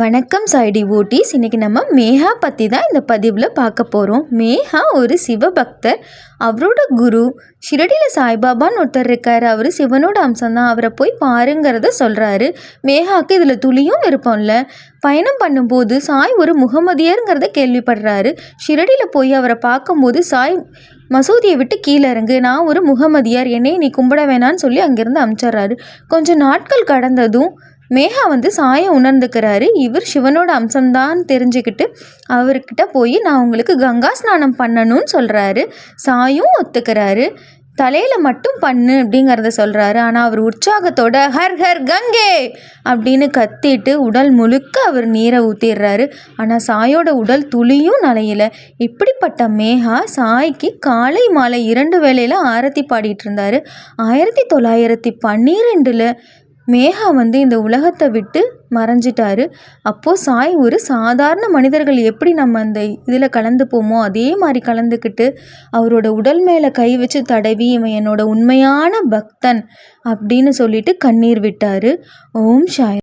வணக்கம் சாய்டி ஓட்டிஸ். இன்றைக்கி நம்ம மேஹா பற்றி தான் இந்த பதிவில் பார்க்க போகிறோம் மேஹா ஒரு சிவபக்தர். அவரோட குரு ஷிரடியில் சாய்பாபான்னு ஒருத்தர் இருக்கார். அவர் சிவனோட அம்சம்தான் அவரை போய் பாருங்கிறத சொல்கிறாரு மேஹாவுக்கு இதில் துளியும் விருப்பம்ல. பயணம் பண்ணும்போது சாய் ஒரு முகமதியருங்கிறத கேள்விப்படுறாரு. ஷிரடியில் போய் அவரை பார்க்கும்போது சாய் மசூதியை விட்டு கீழே இறங்கு. நான் ஒரு முகமதியார். என்னை நீ கும்பிட வேணான்னு சொல்லி அங்கேருந்து அமிச்சிட்றாரு. கொஞ்சம் நாட்கள் கடந்ததும் மேகா வந்து சாயை உணர்ந்துக்கிறாரு. இவர் சிவனோட அம்சம்தான் தெரிஞ்சுக்கிட்டு அவர்கிட்ட போய் நான் உங்களுக்கு கங்கா ஸ்நானம் பண்ணணும்னு சொல்கிறாரு சாயும் ஒத்துக்கிறாரு. தலையில் மட்டும் பண்ணு அப்படிங்கிறத சொல்கிறாரு ஆனால் அவர் உற்சாகத்தோட ஹர் ஹர் கங்கே அப்படின்னு கத்திட்டு உடல் முழுக்க அவர் நீரை ஊற்றிடுறாரு ஆனால் சாயோட உடல் துளியும் நலையில இப்படிப்பட்ட மேகா சாய்க்கு காலை மாலை இரண்டு வேளையில் ஆரத்தி பாடிட்டு இருந்தார். ஆயிரத்தி தொள்ளாயிரத்தி பன்னிரெண்டில் மேகா வந்து இந்த உலகத்தை விட்டு மறைஞ்சிட்டாரு. அப்போது சாய் ஒரு சாதாரண மனிதர்கள் எப்படி நம்ம அந்த இதில் கலந்துப்போமோ அதே மாதிரி கலந்துக்கிட்டு அவரோட உடல் மேலே கை வச்சு தடவி இவன் என்னோட உண்மையான பக்தன் அப்படின்னு சொல்லிட்டு கண்ணீர் விட்டார். ஓம் சாய்.